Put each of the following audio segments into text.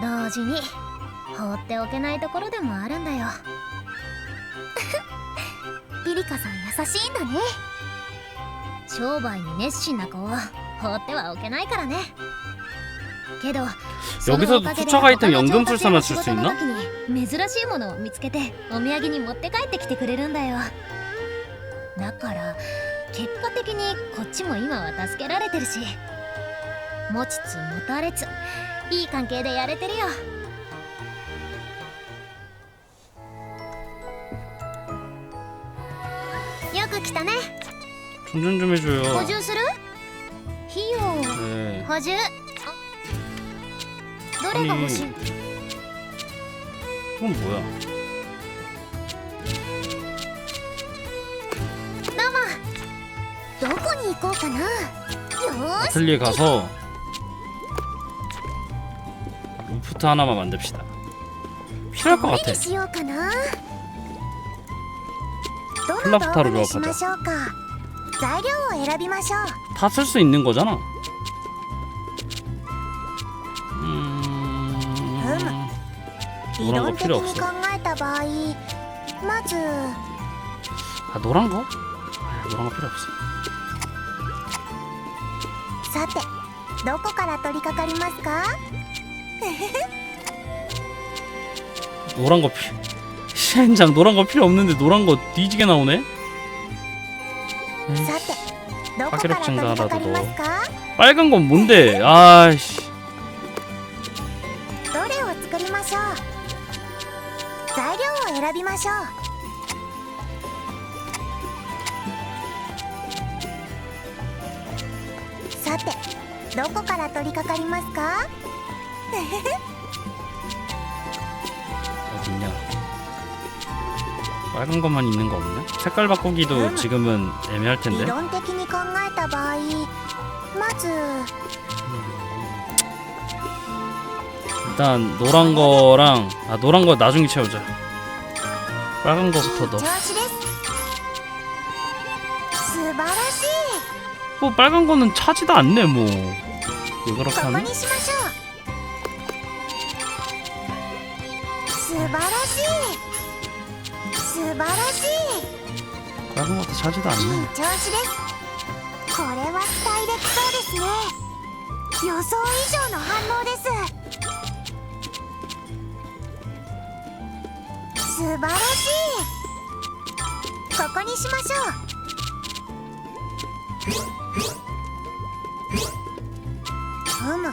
同時に放っておけないところでもあるんだよリリカさん優しいんだね商売に熱心な子を放ってはおけないからねけど 여기서도 투척 아이템 연금 술사만 쓸수 있나? に珍しいものを見つけてお土産に持って帰ってきてくれるんだよだから結果的にこっちも今は助けられてるし持ちつ持たれつ いい関係でやれてるよよく来たね 충전 좀 補 해줘요. 充する費用 네. 補充あどれが欲しい 이건 뭐야? どこに行こうかなよーし 아틀리에 가서 루프트 하나만 만듭시다. 필요할 것 どれ 같아. にしようかなどの 플라프타로 道具にし 조합하자. ましょうか材料を選びましょう 다 쓸 수 있는 거잖아. 음... 理 노란 거 論的 필요 に 없어. 考えた場合まず 아 노란 거? 아, 노란 거 필요 없어. さてどこから取り掛かりますか 노란 거 필요 시장 노란 거 필요 없는데 노란 거 뒤지게 나오네. 파괴력 증가라도 넣어. 빨간 건 뭔데? 아씨. 어딨냐? 빨간 것만 있는 거 없냐? 색깔 바꾸기도 지금은 애매할 理 텐데. 論的に考えた場合まず 일단 노란 거랑 아 노란 거 나중에 채우자. 빨간 거부터 調 넣어. 子です素晴らしい 뭐 빨간 거는 차지도 않네 뭐. 왜 그렇게 ここ 하네? にしましょう 素晴らしい素晴らしい 빨간 것도 차지도 いい 않네. 調子ですこれは期待できそうですね予想以上の反応です素晴らしいここにしましょうふむ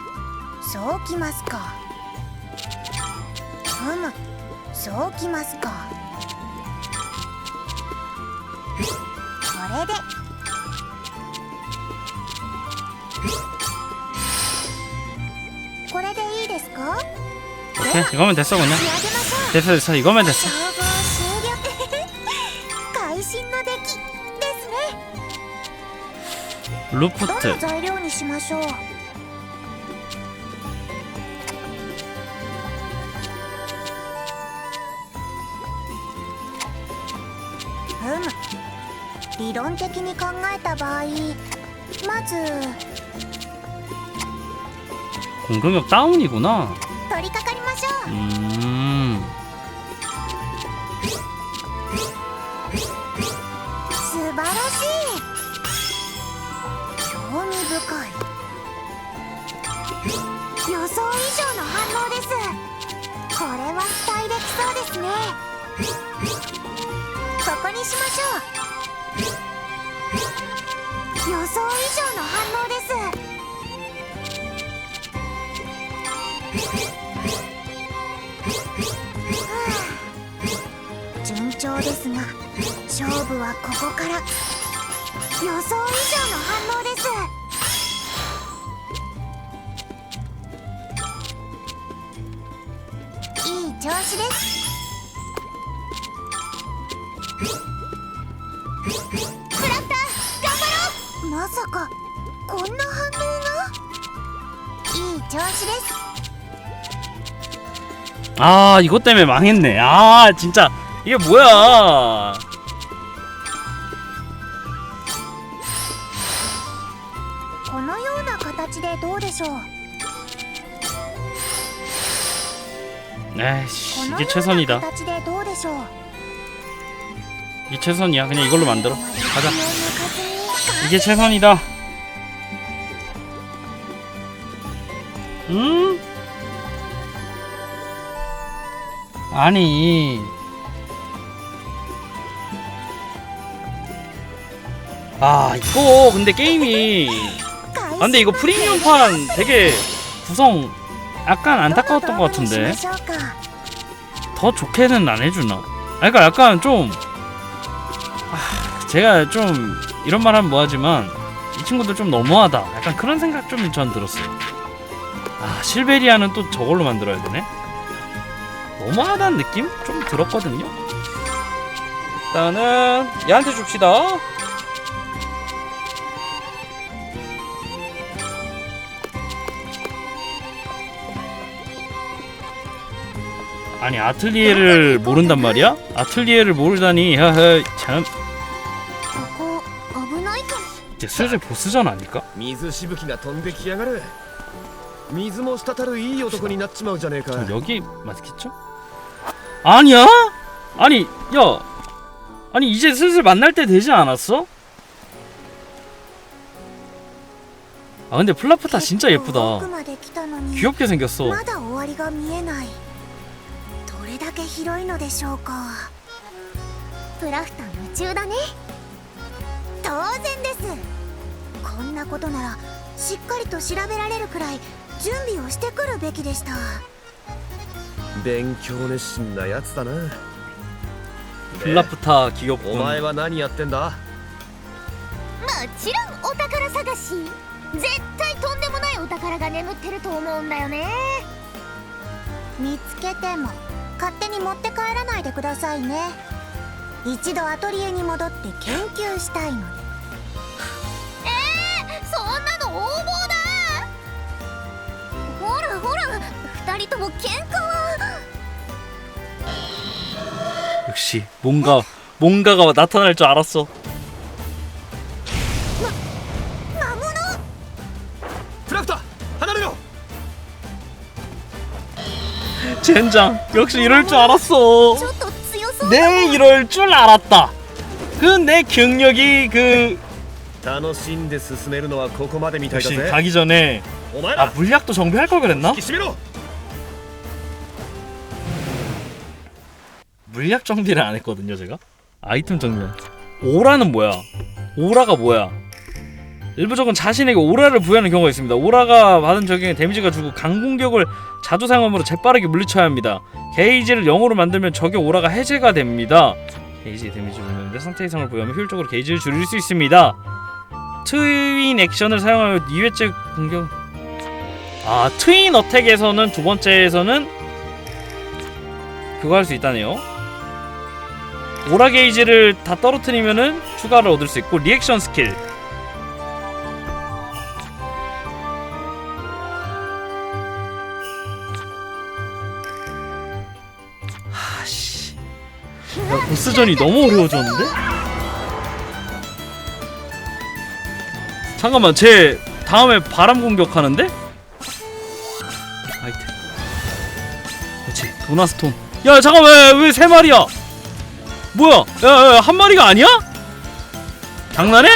そうきますか ふむそうきますかこれでこれでいいですか 오케이 이거면 됐어 그냥. 仕上げましょう 됐어 됐어 이거면 됐어. 総合終了会心の出来ですねど 루프트 の材料にしましょう ふむ理論的に考えた場合まず 공격력 다운이구나. 取り掛かりましょう 음. 素晴らしい興味深い予想以上の反応ですこれは期待できそうですねここ にしましょう。予想以上の反応です。順調ですが勝負はここから。予想以上の反応です。いい調子です。 クラフター頑張ろうまさかこんな反応がいい調子です 아 이것 때문에 망했네. 아 진짜 이게 뭐야? このような形でどうでしょう 에이씨 この 이게 ような 최선이다 形でどうでしょう 이 최선이야. 그냥 이걸로 만들어. 가자. 이게 최선이다. 음? 아니. 아 이거 근데 게임이. 아, 근데 이거 프리미엄판 되게 구성 약간 안타까웠던 것 같은데. 더 좋게는 안 해주나? 아, 그러니까 약간 좀 제가 좀 이런 말 하면 뭐하지만 이 친구들 좀 너무하다. 약간 그런 생각 좀 전 들었어요. 아 실베리아는 또 저걸로 만들어야 되네? 너무하다는 느낌? 좀 들었거든요. 일단은 얘한테 줍시다. 아니 아틀리에를 모른단 말이야? 아틀리에를 모르다니 하하 참. かも 이제 슬슬 보스전 아닐까? 水しぶきが飛んできやがる水も滴るいい男になっちまうじゃねえか 저 여기 맞겠죠? 아니야? 아니 야 아니 이제 슬슬 만날 때 되지 않았어? 아 근데 플라프타 진짜 結構 예쁘다 奥まで来たのに 귀엽게 생겼어 まだ終わりが見えないどれだけ広いのでしょうかプラフタ夢中だね当然です こんなことならしっかりと調べられるくらい準備をしてくるべきでした。勉強熱心なやつだな。ラプター記憶お前は何やってんだ？もちろんお宝探し。絶対とんでもないお宝が眠ってると思うんだよね。見つけても勝手に持って帰らないでくださいね。一度アトリエに戻って研究したいので。 역시 뭔가 뭔가가 나타날 줄 알았어 プラフタ離れろ 젠장 역시 이럴 줄 알았어 ちょっと強そう 내 이럴 줄 알았다 그 내 경력이 그 楽しんで進めるのはここまでみたいだ 역시 ぜ 가기 전에 お前 아 ら 물약도 정비할 걸 그랬나? 引き締めろ 물약 정비를 안 했거든요 제가. 아이템 정비 오라는 뭐야? 오라가 뭐야? 일부 적은 자신에게 오라를 부여하는 경우가 있습니다. 오라가 받은 적용에 데미지가 주고 강공격을 자주 사용함으로 재빠르게 물리쳐야 합니다. 게이지를 0으로 만들면 적의 오라가 해제가 됩니다. 게이지 데미지 불면데 상태 이상을 부여하면 효율적으로 게이지를 줄일 수 있습니다. 트윈 액션을 사용하여 2회째 공격. 아 트윈 어택에서는 두 번째에서는 그거 할 수 있다네요 오라 게이지를 다 떨어뜨리면은 추가를 얻을 수 있고 리액션 스킬. 하씨. 야 보스전이 너무 어려워졌는데? 잠깐만 쟤 다음에 바람 공격하는데? 아이템. 그렇지 도나스톤. 야 잠깐만 왜 세 마리야 뭐야? 야, 야, 한 마리가 아니야? 장난해?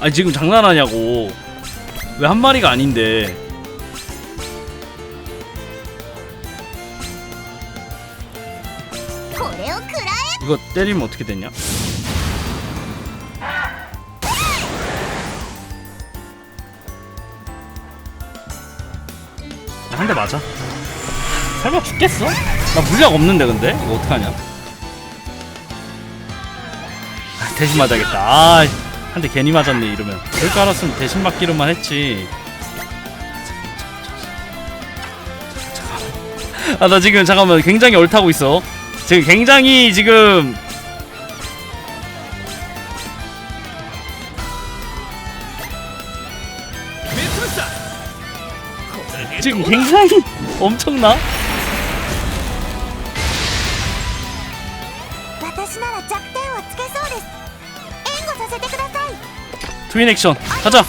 아 지금 장난하냐고 왜 한 마리가 아닌데 이거 때리면 어떻게 되냐? 한 대 맞아. 설마 죽겠어? 나 물약 없는데 근데 이거 어떡하냐? 아, 대신 맞아야겠다. 아, 한 대 괜히 맞았네 이러면. 그럴 줄 알았으면 대신 맞기로만 했지. 아 나 지금 잠깐만 굉장히 얼타고 있어. 지금 굉장히 지금 지금 굉장히 엄청나? 트윈 액션 가자!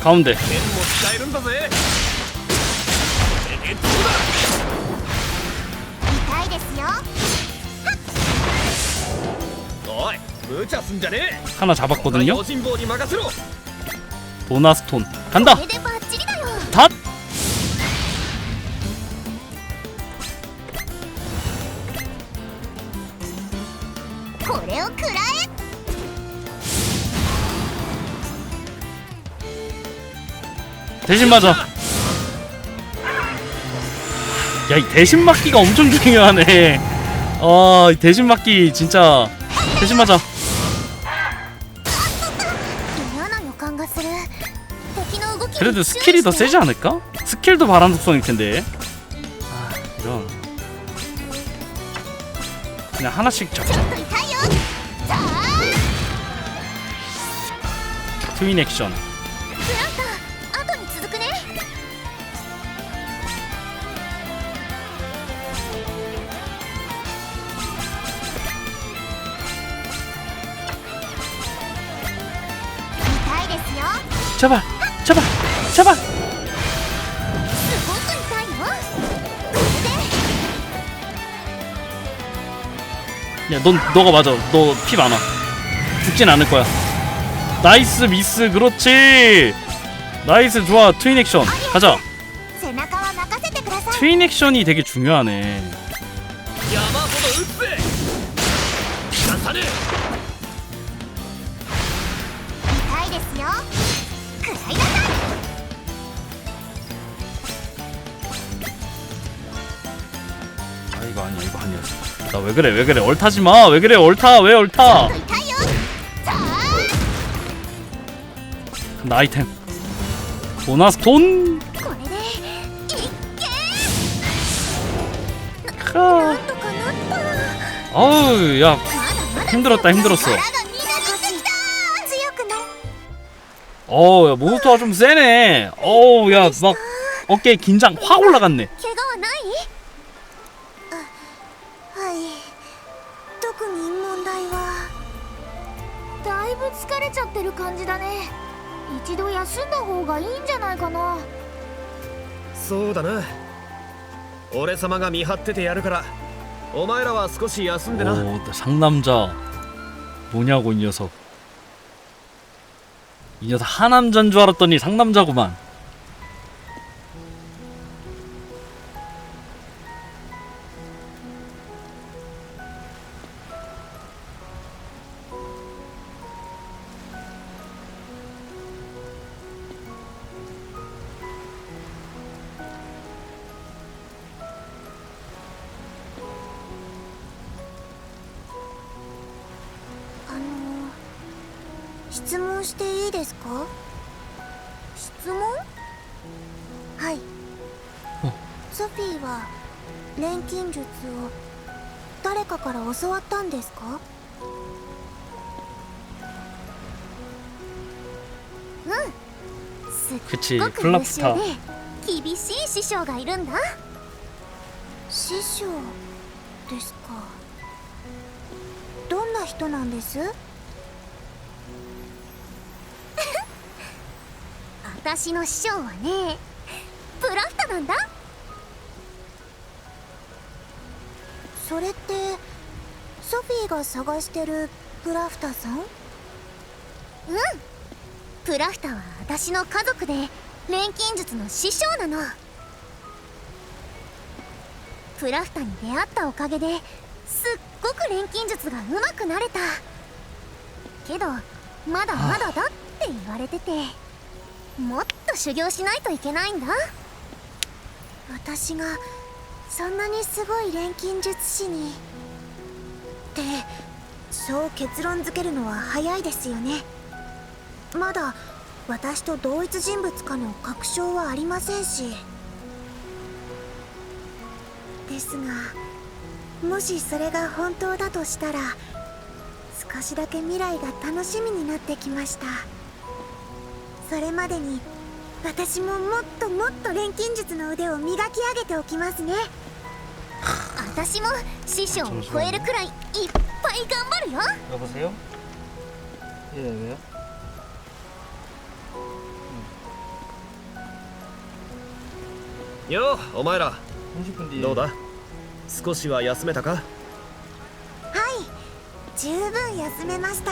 가운데. 하나 잡았거든요. 도나스톤 간다. 닷. 대신 맞아. 야, 이 대신 맞기가 엄청 중요하네. 아, 대신 맞기 진짜 대신 맞아. 그래도 스킬이 더 세지 않을까? 스킬도 바람 속성일 텐데. 아, 이런. 그냥 하나씩 잡자. 트윈 액션. 제발, 제발. 잡아! 야넌 너가 맞아. 너 피 많아. 죽진 않을 거야. 나이스 미스 그렇지. 나이스 좋아. 트윈 액션. 가자. 트윈 액션이 되게 중요하네. 왜 그래 왜 그래? 얼타지 마왜 그래? 얼타 왜 얼타? 나 아이템. 보너스 돈. 캬. 어우 야. 힘들었다 힘들었어. 어우 야 모노토가 좀 세네. 어우 야막 어깨에 긴장 확 올라갔네. 特に問題はだいぶ疲れちゃってる感じだね一度休んだ方がいいんじゃないかなそうだな俺様が見張っててやるからお前らは少し休んでな 오 상남자 뭐냐고 이 녀석 이 녀석 하남자인 줄 알았더니 상남자구만 質問していいですか？質問？はい。ソフィーは錬金術を誰かから教わったんですか？うん。すっごく優秀で厳しい師匠がいるんだ。師匠ですか。どんな人なんです？私の師匠はねプラフタなんだ。それってソフィーが探してるプラフタさん？うん。プラフタは私の家族で錬金術の師匠なの。プラフタに出会ったおかげですっごく錬金術が上手くなれた。けどまだまだだって言われてて。もっと修行しないといけないんだ。私がそんなにすごい錬金術師に。ってそう結論づけるのは早いですよね。まだ私と同一人物かの確証はありませんし。ですがもしそれが本当だとしたら少しだけ未来が楽しみになってきました。それまでに 私ももっともっと錬金術の腕を磨き上げておきますね私も師匠を超えるくらいいっぱい頑張るよ 여보세요? 예 왜요? 음. ようお前ら 30분 뒤에 どうだ少しは休めたかはい十分休めました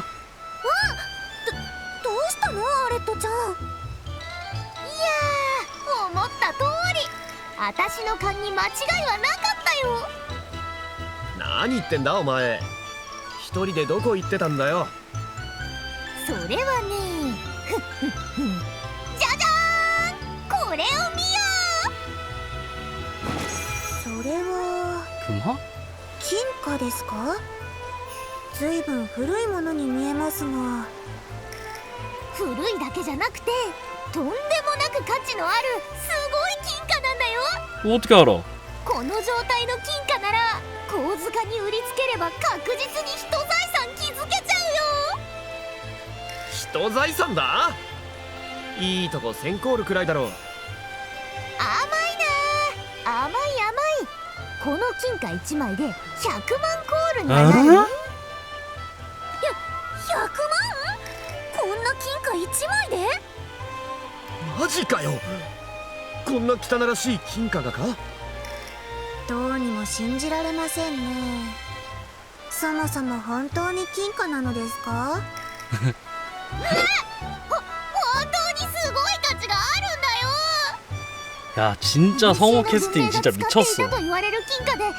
何言ってんだお前一人でどこ行ってたんだよそれはねふっふっふんじゃじゃーんこれを見よそれは 금화? 金貨ですかずいぶん古いものに見えますがう古いだけじゃなくてとんでもなく価値のあるすごい金貨なんだよ 뭐 어떻게 알아? この状態の金貨なら 小塚に売りつければ確実に人財産築けちゃうよ。人財産だ？いいとこセンコールくらいだろう。甘いなあ甘い甘い。この金貨1枚で100万コールにはなるや100万？こんな金貨1枚で？マジかよ。こんな汚らしい金貨がか？どうにも信じられませんねそもそも本当に金貨なのですか本当にすごい価値があるんだよ 야 진짜 성우 캐스팅 진짜 使ってい 미쳤어 たと言われる金貨で世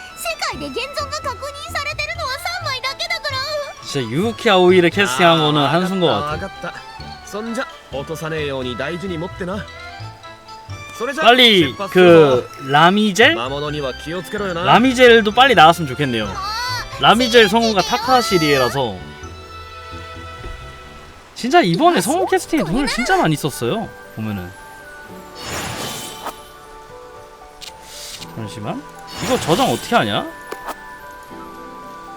界で現存が確認されてるのは3枚だけだから 진짜 유키 아오이를 캐스팅한 거는 あー 한순 거 わ 같아 かったわかったそんじゃ落とさねえように大事に持ってなそれじゃ 빨리 그 라미젤? 라미젤도 빨리 나왔으면 좋겠네요. 라미젤 성우가 타카시리에라서 진짜 이번에 성우 캐스팅에 돈을 진짜 많이 썼어요. 보면은 잠시만 이거 저장 어떻게 하냐?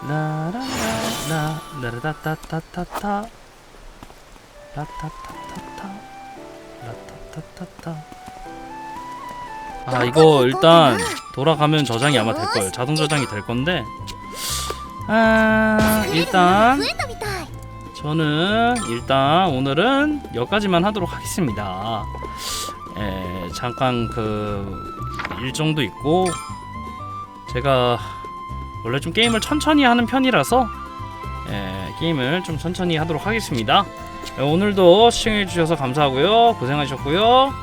나라라라 나라다타타타타 라타타타타 라타타타타 아 이거 일단 돌아가면 저장이 아마 될 거예요. 자동 저장이 될 건데. 아 일단 저는 일단 오늘은 여기까지만 하도록 하겠습니다. 에, 잠깐 그 일정도 있고 제가 원래 좀 게임을 천천히 하는 편이라서 에, 게임을 좀 천천히 하도록 하겠습니다. 예, 오늘도 시청해주셔서 감사하고요. 고생하셨고요.